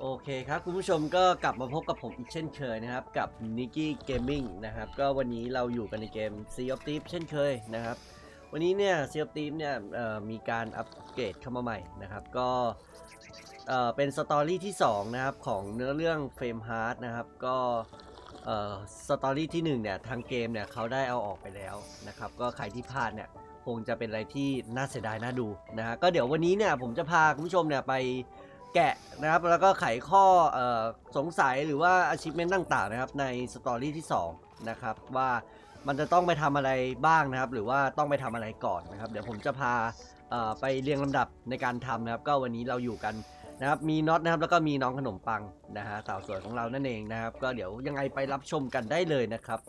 โอเคครับ คุณผู้ชมก็กลับมาพบกับผมอีกเช่นเคยนะครับ กับ n i k i Gaming นะครับ ก็วันนี้เราอยู่กันในเกม Sea of Thieves เช่นเคยนะครับ วันนี้เนี่ย Sea of Thieves เนี่ยมีการอัปเกรดเข้ามาใหม่นะครับ ก็เป็นสตอรี่ที่ 2 นะครับ ของเนื้อเรื่อง Fame Heart นะครับ ก็สตอรี่ที่ 1 เนี่ย ทางเกมเนี่ยเขาได้เอาออกไปแล้วนะครับ ก็ใครที่พลาดเนี่ยคงจะเป็นอะไรที่น่าเสียดายน่าดูนะฮะก็เดี๋ยววันนี้เนี่ยผมจะพาคุณผู้ชมเนี่ยไป แกะนะครับ แล้วก็ไขข้ออสงสัยหรือว่า achievement ต่างๆนะครับ ในสตอรี่ที่ 2 นะครับ ว่ามันจะต้องไปทำอะไรบ้างนะครับ หรือว่าต้องไปทำอะไรก่อนนะครับ เดี๋ยวผมจะพาไปเรียงลำดับในการทำนะครับ ก็วันนี้เราอยู่กันนะครับ มีน็อตนะครับ แล้วก็มีน้องขนมปังนะฮะสาวสวยของเรานั่นเองนะครับ ก็เดี๋ยวยังไงไปรับชมกันได้เลยนะครับ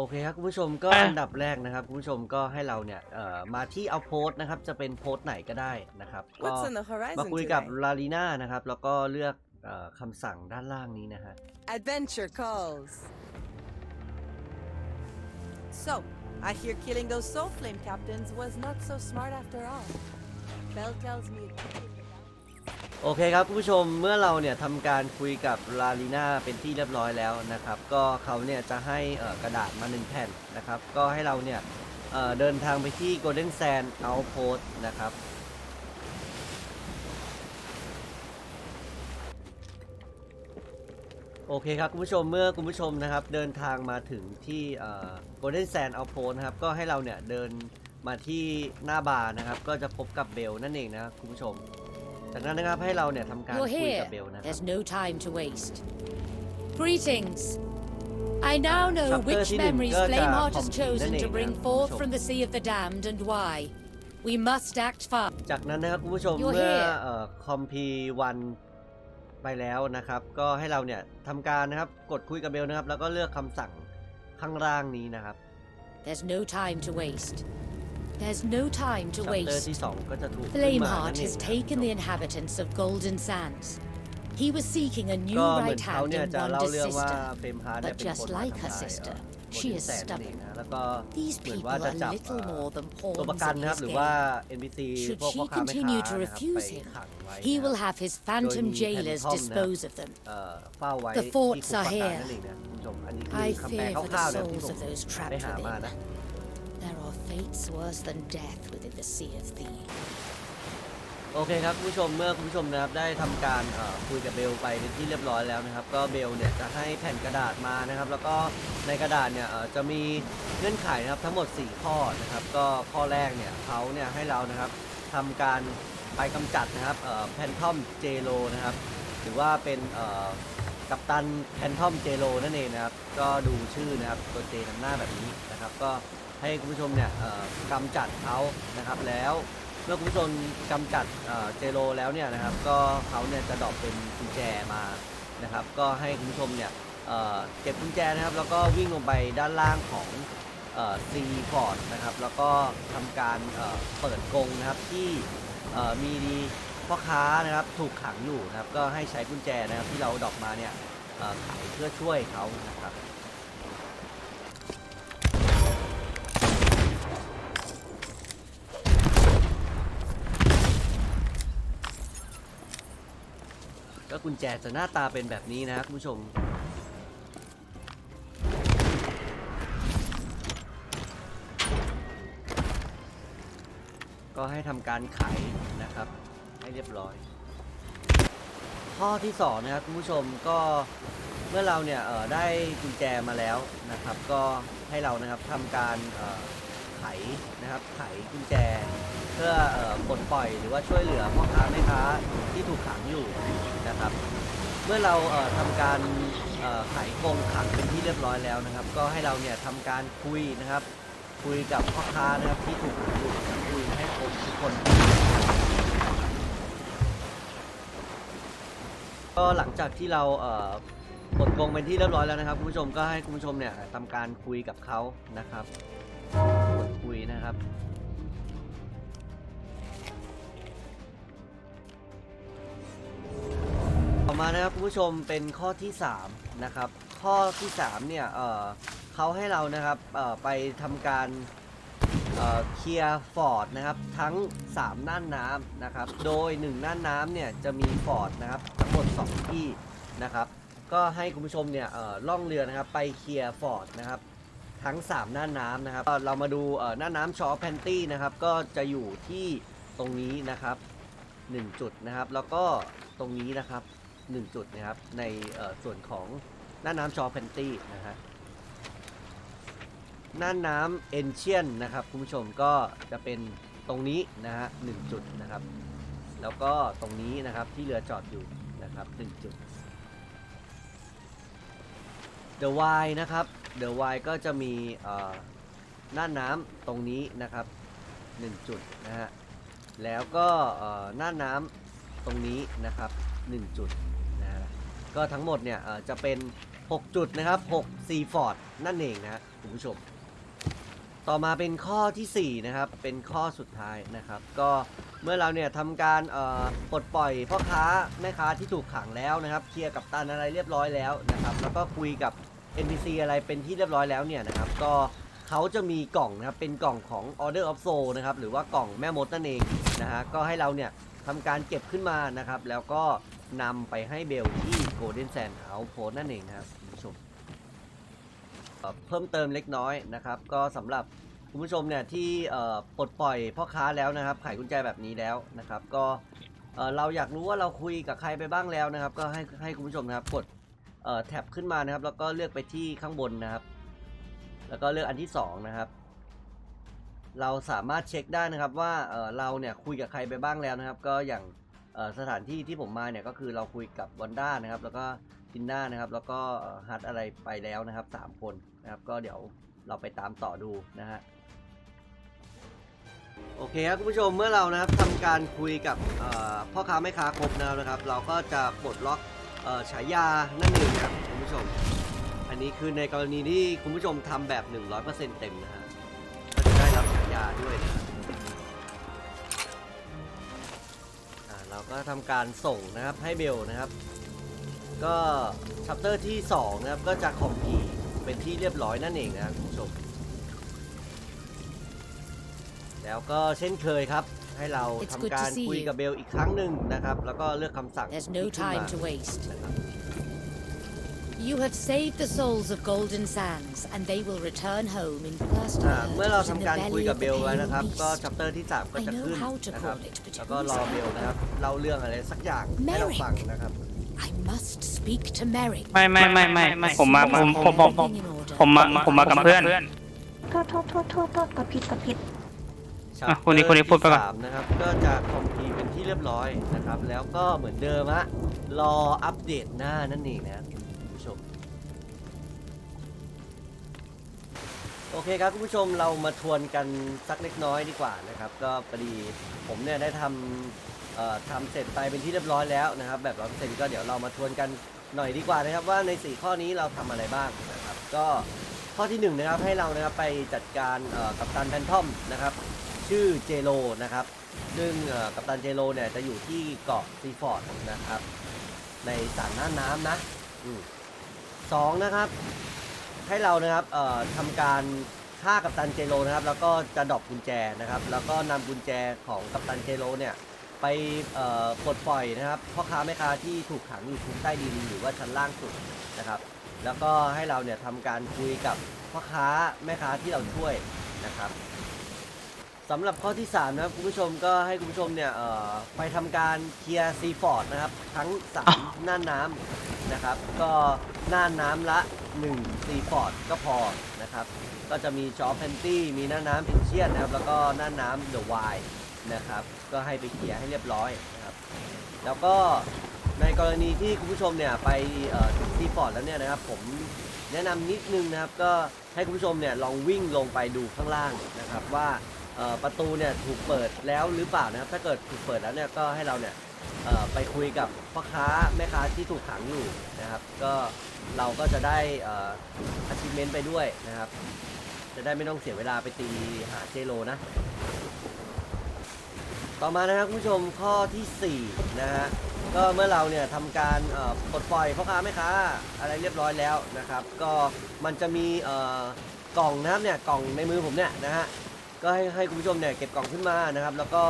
โอเคครับคุณผู้ชมก็อะอันดับแรกนะครับคุณผู้ชมก็ให้เราเนี่ยเอ่อมาที่เอาโพสต์นะครับจะเป็นโพสต์ไหนก็ได้นะครับก็ What's on the มา horizon คุยกับ today? ลาลีน่านะครับแล้วก็เลือกเอ่อคำสั่งด้านล่างนี้นะฮะ Adventure calls. So, I hear killing those soul flame captains was not so smart after all. Bell tells me. โอเคครับคุณผู้ชมเมื่อเราเนี่ยทำการคุยกับลาลีนาเป็นที่เรียบร้อยแล้วนะครับ ก็เขาเนี่ยจะให้กระดาษมาหนึ่งแผ่นนะครับ ก็ให้เราเนี่ยเเดินทางไปที่ Golden Sand Outpost นะครับโอเคครับคุณผู้ชมเมื่อคุณผู้ชมนะครับเดินทางมาถึงที่ Golden Sand Outpost นะครับก็ให้เราเนี่ยเดินมาที่หน้าบาร์นะครับ ก็จะพบกับเบลนั่นเองนะครับคุณผู้ชม จากนั้นนะครับให้เราเนี่ยทำการ You're คุย here. กับเบลนะครับ There's no time to waste. Greetings. I now know Chapter which ที่หนึ่ง memories ก็จะ Flameheart คอ has มพีนั่น chosen เอง to นะ bring คุณ forth ผู้ชม from the Sea of the Damned and why. We must act fast. จากนั้นนะครับคุณผู้ชม You're เมื่อ here. คอมพีวันไปแล้วนะครับ ก็ให้เราเนี่ยทำการนะครับกดคุยกับเบลนะครับ แล้วก็เลือกคำสั่งข้างล่างนี้นะครับ There's no time to waste. There's no time to ชัปเตอร์ waste. ที่ 2 ก็จะถูกขึ้นมานั่น Flameheart เอง has นะ taken the คุณผู้ชม inhabitants of Golden Sands. He was seeking a new ก็เหมือน right เขา hand เนี่ย and จะเล่า wonder เรื่องว่า sister. เฟรมฮาร์ดเนี่ย But เป็น just คนมา like ทำ her ลาย sister, เอ่อ she is โกลเด้นแซนด์นั่นเอง stubborn. นะแล้วก็ These เหมือน people ว่าจะ are จับ little เอ่อ more than ตัวประ pawns กัน in นะครับ his หรือว่า game. NPC Should พวก she พ่อค้าแม่ค้า continue นะ to ครับไป refuse him, ขังไว้ He นะ will have his phantom Join me, jailers Phantom นะ dispose of them. เอ่อเฝ้าไว้ The ที่ forts คุก are ปราการ here. นั่นเองนะคุณผู้ชมอันนี้คื I อคำแปล fear for คร่า the วๆเนี่ยที่ souls ผม of those ไป trapped หามา within. นะ There are Fates worse than death within the Sea of Thieves. โอเคครับคุณผู้ชมเมื่อคุณผู้ชมนะครับได้ทำการคุยกับเบลไปเป็นที่เรียบร้อยแล้วนะครับ ก็เบลเนี่ยจะให้แผ่นกระดาษมานะครับ แล้วก็ในกระดาษเนี่ยจะมีเงื่อนไขนะครับทั้งหมด 4 ข้อนะครับ ก็ข้อแรกเนี่ยเขาเนี่ยให้เรานะครับทำการไปกำจัดนะครับแพนทอมเจโลนะครับหรือว่าเป็นกัปตันแพนทอมเจโลนั่นเองนะครับ ก็ดูชื่อนะครับตัวเจนำหน้าแบบนี้นะครับ ก็ ให้คุณผู้ชมเนี่ยเอ่อกำจัดเขานะครับแล้วเมื่อคุณผู้ชมกำจัดเอ่อเจโรแล้วเนี่ยนะครับก็เขาเนี่ยจะดรอปเป็นกุญแจมานะครับก็ให้คุณผู้ชมเนี่ยเอ่อเก็บกุญแจนะครับแล้วก็วิ่งลงไปด้านล่างของซีพอร์ตนะครับแล้วก็ทำการเอ่อเปิดกรงนะครับที่เอ่อมีพ่อค้านะครับถูกขังอยู่นะครับก็ให้ใช้กุญแจนะครับที่เราดรอปมาเนี่ยเอ่อไขเพื่อช่วยเขานะครับ ก็กุญแจจะหน้าตาเป็นแบบนี้นะครับคุณผู้ชม ก็ให้ทำการไขนะครับ ให้เรียบร้อย ข้อที่สองนะครับคุณผู้ชมก็เมื่อเราเนี่ยได้กุญแจมาแล้วนะครับ ก็ให้เรานะครับทำการไขนะครับไขกุญแจ พื่อเอ่อปลดปล่อยหรือว่าช่วยเหลือพ่อค้าแม่ค้าที่ถูกขังอยู่นะครับ เมื่อเราเอ่อทำการเอ่อไขกรงขังเป็นที่เรียบร้อยแล้วนะครับ ก็ให้เราเนี่ยทำการคุยนะครับ คุยกับพ่อค้านะครับที่ถูกขังอยู่คุยให้ครบทุกคน ก็หลังจากที่เราเอ่อกดกรงเป็นที่เรียบร้อยแล้วนะครับคุณผู้ชมก็ให้คุณผู้ชมเนี่ยทำการคุยกับเขานะครับกดคุยนะครับ มานะครับคุณผู้ชมเป็นข้อที่3นะครับข้อที่3เนี่ยเเขาให้เรานะครับไปทำการเคลียร์ฟอร์ดนะครับทั้ง 3น่านน้ำนะครับโดย 1น่านน้ำเนี่ยจะมีฟอร์ดนะครับทั้งหมด 2 ที่นะครับก็ให้คุณผู้ชมเนี่ยล่องเรือนะครับไปเคลียร์ฟอร์ดนะครับทั้ง3น่านน้ำนะครับ เรามาดูเอ่อน่านน้ำชอแพนตี้นะครับ ก็จะอยู่ที่ตรงนี้นะครับ 1 จุดนะครับ แล้วก็ตรงนี้นะครับ 1จุดนะครับ ในส่วนของหน่าน้ำชอแพนตี้นะฮะหน่าน้ำเอนเชียนนะครับคุณผู้ชมก็จะเป็นตรงนี้นะฮะหนึ่งจุดนะครับ แล้วก็ตรงนี้นะครับที่เรือจอดอยู่นะครับหนึ่งจุด The Y นะครับ The Y ก็จะมีเอ่อน่าน้ำตรงนี้นะครับหนึ่งจุดนะฮะแล้วก็เอ่อน่าน้ำตรงนี้นะครับหนึ่งจุด ก็ทั้งหมดเนี่ยจะเป็น 6 จุดนะครับ6ซีฟอร์ดนั่นเองนะคุณผู้ชม ต่อมาเป็นข้อทีสี่ 4 นะครับ เป็นข้อสุดท้ายนะครับ ก็เมื่อเราเนี่ยทำการปลดปล่อยพ่อค้าแม่ค้าที่ถูกขังแล้วนะครับ เคลียร์กับตันอะไรเรียบร้อยแล้วนะครับ แล้วก็คุยกับ NPC อะไรเป็นที่เรียบร้อยแล้วเนี่ยนะครับ ก็เขาจะมีกล่องนะครับ เป็นกล่องของ Order of Soul นะครับ หรือว่ากล่องแม่มดนั่นเองนะฮะ ก็ให้เราเนี่ยทำการเก็บขึ้นมานะครับ แล้วก็ นำไปให้เบลที่ Golden Sand Outpost นั่นเองนะครับคุณผู้ชมเพิ่มเติมเล็กน้อยนะครับ ก็สำหรับคุณผู้ชมเนี่ยที่ปลดปล่อยพ่อค้าแล้วนะครับไขกุญแจแบบนี้แล้วนะครับ ก็เราอยากรู้ว่าเราคุยกับใครไปบ้างแล้วนะครับ ก็ให้ให้คุณผู้ชมนะครับกดแท็บขึ้นมานะครับ แล้วก็เลือกไปที่ข้างบนนะครับ แล้วก็เลือกอันที่สองนะครับเราสามารถเช็คได้นะครับว่าเราเนี่ยคุยกับใครไปบ้างแล้วนะครับ ก็อย่าง สถานที่ที่ผมมาเนี่ยก็คือเราคุยกับวันด้านะครับ แล้วก็ทินน่านะครับ แล้วก็ฮัทอะไรไปแล้วนะครับสามคนนะครับ ก็เดี๋ยวเราไปตามต่อดูนะฮะโอเคครับคุณผู้ชมเมื่อเรานะครับทำการคุยกับพ่อค้าแม่ค้าครบแล้วนะครับ เราก็จะปลดล็อกฉายานั่นเองครับคุณผู้ชม อันนี้คือในกรณีที่คุณผู้ชมทำแบบ 100%เต็มนะฮะก็จะได้รับฉายาด้วยนะฮะอ่าเรา ก็ทำการส่งนะครับให้เบลนะครับ ก็ชัปเตอร์ที่ 2 นะครับ ก็จะคอมพีเป็นที่เรียบร้อยนั่นเองนะครับคุณผู้ชม แล้วก็เช่นเคยครับ ให้เรา It's ทำ good to การ see คุย you. กับเบลอีกครั้งหนึ่งนะครับ แล้วก็เลือกคำสั่ง There's ที่ no ขึ้น time มา to waste. นะครับ You have saved the souls of Golden Sands, and they will return home in first อ่า honor เมื่อเรา in the ทำการคุย belly กับ of เบ the ลแล้ว pale นะครับก็ beast. ชัปเตอร์ที่3ก็จะ I know ขึ้น how to นะครับ call it, but แล้ว who ก็ is รอ that? เบลนะครับเล่าเรื่องอะไรสักอย่างให้เรา Merrick ฟังนะครับ I must speak to Merrick. ไม่ไม่ไม่ไม่ไม่ผมมาผมผมผมผม Everything in order. ผมมาผมมากับเพื่อน โทษโทษโทษโทษโทษกดผิดกดผิด อะคนนี้คนนี้พูดไปก่อน สามนะครับก็จะคอมพีเป็นที่เรียบร้อยนะครับ แล้วก็เหมือนเดิมฮะรออัปเดตหน้านั่นเองนะ โอเคครับคุณผู้ชมเรามาทวนกันสักเล็กน้อยดีกว่านะครับ ก็พอดีผมเนี่ยได้ทำเอ่อทำเสร็จไปเป็นที่เรียบร้อยแล้วนะครับ แบบร้อยเซ็นก็เดี๋ยวเรามาทวนกันหน่อยดีกว่านะครับ ว่าใน 4 ข้อนี้เราทำอะไรบ้างนะครับ ก็ข้อที่1นนะครับให้เรานะครับไปจัดการเอ่อกับตันแพนทอมนะครับ ชื่อเจโรนะครับ ซึ่งเอ่อกัปตันเจโรเนี่ยจะอยู่ที่เกาะซีฟอร์ดนะครับ ในสารน่านน้ำนะอืมสองนะครับ ให้เรานะครับเอ่อทำการฆ่ากัปตันเจโรนะครับ แล้วก็จะดรอปกุญแจนะครับ แล้วก็นำกุญแจของกัปตันเจโรเนี่ยไปเอ่อปลดปล่อยนะครับพ่อค้าแม่ค้าที่ถูกขังอยู่ชั้นใต้ดินหรือว่าชั้นล่างสุดนะครับ แล้วก็ให้เราเนี่ยทำการคุยกับพ่อค้าแม่ค้าที่เราช่วยนะครับ สำหรับข้อที่ 3 นะครับคุณผู้ชมก็ให้คุณผู้ชมเนี่ยเอ่อไปทำการเคลียร์ซีฟอร์ดนะครับ ทั้ง3น่านน้ำนะครับ ก็น่านน้ำละ1ซีฟอร์ดก็พอนะครับ ก็จะมีจอแพนตี้มีน่านน้ำเอนเชียนนะครับ แล้วก็น่านน้ำเดอะไวนะครับ ก็ให้ไปเคลียร์ให้เรียบร้อยนะครับ แล้วก็ในกรณีที่คุณผู้ชมเนี่ยไปเอ่อถึงซีฟอร์ดแล้วเนี่ยนะครับ ผมแนะนำนิดนึงนะครับ ก็ให้คุณผู้ชมเนี่ยลองวิ่งลงไปดูข้างล่างนะครับว่า เอ่อประตูเนี่ยถูกเปิดแล้วหรือเปล่านะครับ ถ้าเกิดถูกเปิดแล้วเนี่ยก็ให้เราเนี่ยเอ่อไปคุยกับพ่อค้าแม่ค้าที่ถูกขังอยู่นะครับ ก็เราก็จะได้เอ่อ achievement ไปด้วยนะครับ จะได้ไม่ต้องเสียเวลาไปตีหาเจโรนะ ต่อมานะครับคุณผู้ชมข้อทีสี่ 4 นะฮะก็เมื่อเราเนี่ยทำการเอ่อปลดปล่อยพ่อค้าแม่ค้าอะไรเรียบร้อยแล้วนะครับ ก็มันจะมีเอ่อกล่องนะครับเนี่ยกล่องในมือผมเนี่ยนะฮะ ก็ให้ให้คุณผู้ชมเนี่ยเก็บกล่องขึ้นมานะครับ แล้วก็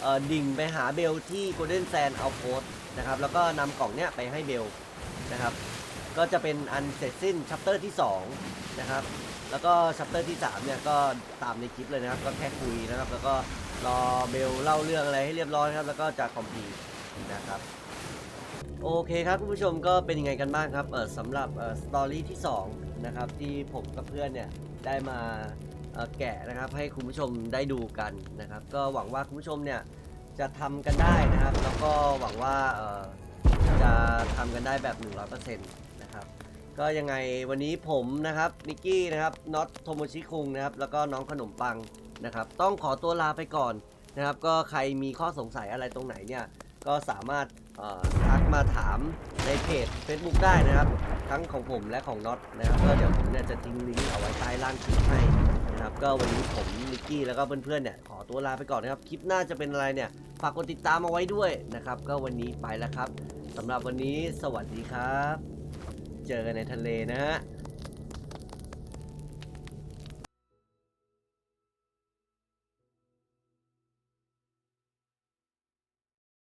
เอ่อดิ่งไปหาเบลที่ Golden Sand Outpost นะครับ แล้วก็นำกล่องเนี้ยไปให้เบลนะครับ ก็จะเป็นอันเสร็จสิ้นชัปเตอร์ที่2นะครับ แล้วก็ชัปเตอร์ที่3เนี่ยก็ตามในคลิปเลยนะครับ ก็แค่คุยนะครับ แล้วก็รอเบลเล่าเรื่องอะไรให้เรียบร้อยนะครับ แล้วก็จะคอมพีนะครับ โอเคครับคุณผู้ชมก็เป็นยังไงกันบ้างครับเออสำหรับเออสตอรี่ที่2นะครับที่ผมกับเพื่อนเนี่ยได้มา เอ่อแกะนะครับให้คุณผู้ชมได้ดูกันนะครับ ก็หวังว่าคุณผู้ชมเนี่ยจะทำกันได้นะครับ แล้วก็หวังว่าเอ่อจะทำกันได้แบบ 100%นะครับ ก็ยังไงวันนี้ผมนะครับนิกกี้นะครับน็อตโทโมชิคุงนะครับแล้วก็น้องขนมปังนะครับ ต้องขอตัวลาไปก่อนนะครับ ก็ใครมีข้อสงสัยอะไรตรงไหนเนี่ย ก็สามารถเอ่อทักมาถามในเพจ Facebook ได้นะครับ ทั้งของผมและของน็อตนะครับก็เดี๋ยวผมเนี่ยจะทิ้งลิงก์เอาไว้ใต้ล่างคลิปให้ ก็วันนี้ผมนิกกี้แล้วก็เพื่อนๆเนี่ยขอตัวลาไปก่อนนะครับ คลิปหน้าจะเป็นอะไรเนี่ยฝากกดติดตามเอาไว้ด้วยนะครับ ก็วันนี้ไปแล้วครับสำหรับวันนี้สวัสดีครับ เจอกันในทะเลนะฮะ